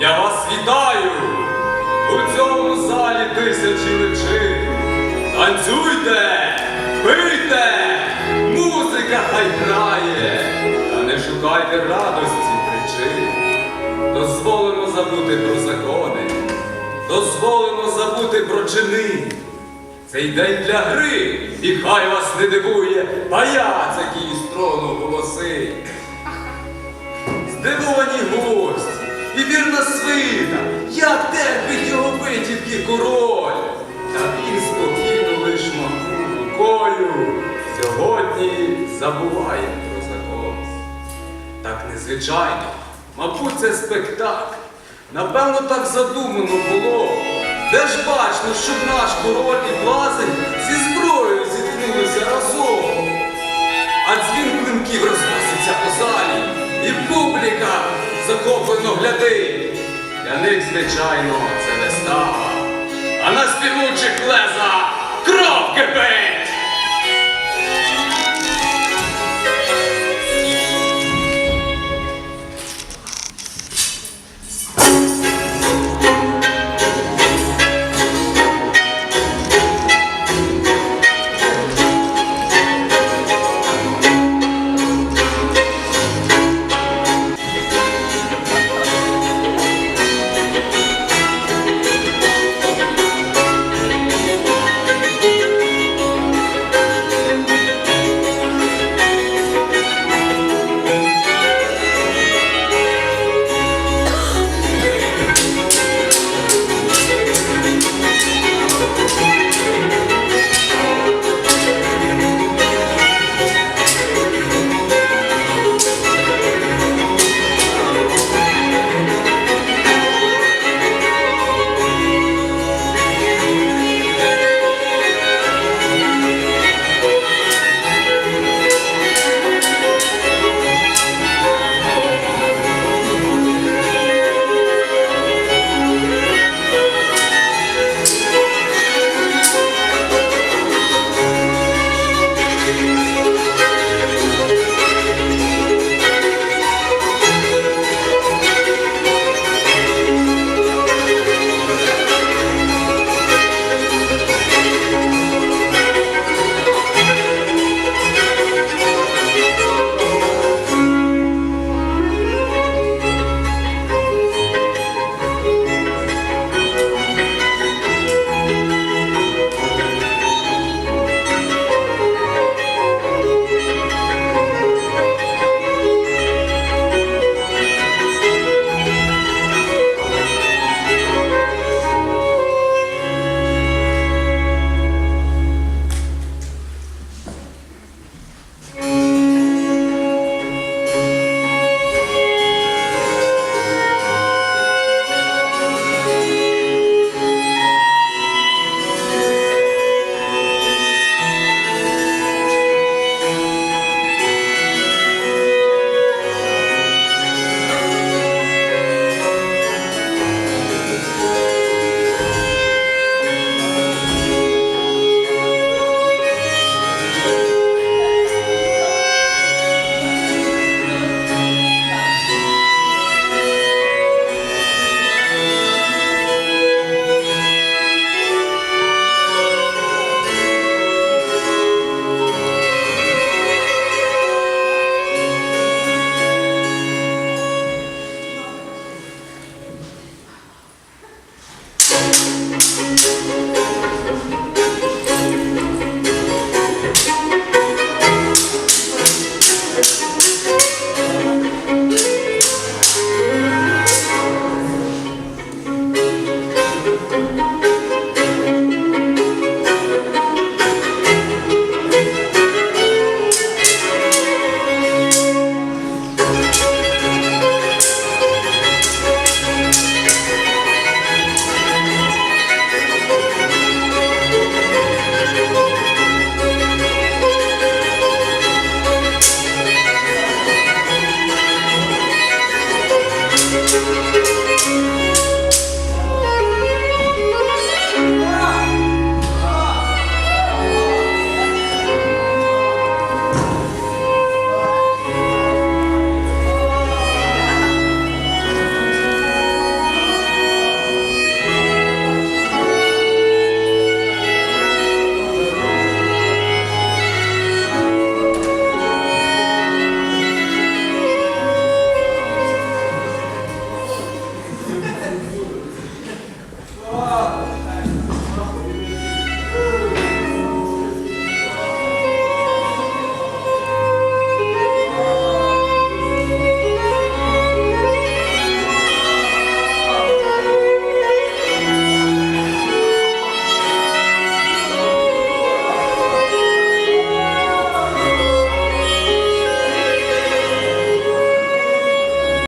я вас вітаю! У цьому залі тисячі личин. Танцюйте, пийте, музика хай грає, та не шукайте радості причин. Дозволено забути про закони, дозволено забути про чини. Цей день для гри, і хай вас не дивує паяц, який із трону голосить. Здивовані гості і вірна свита, як терпить його витівки король. Та він спокійно лиш махнув рукою, сьогодні забуває про закон. Так незвичайно, мабуть, це спектакль. Напевно, так задумано було. Де ж бачно, щоб наш король і блазень зі зброєю захоплено гляди, Для них, звичайно, це не става. А на співучих леза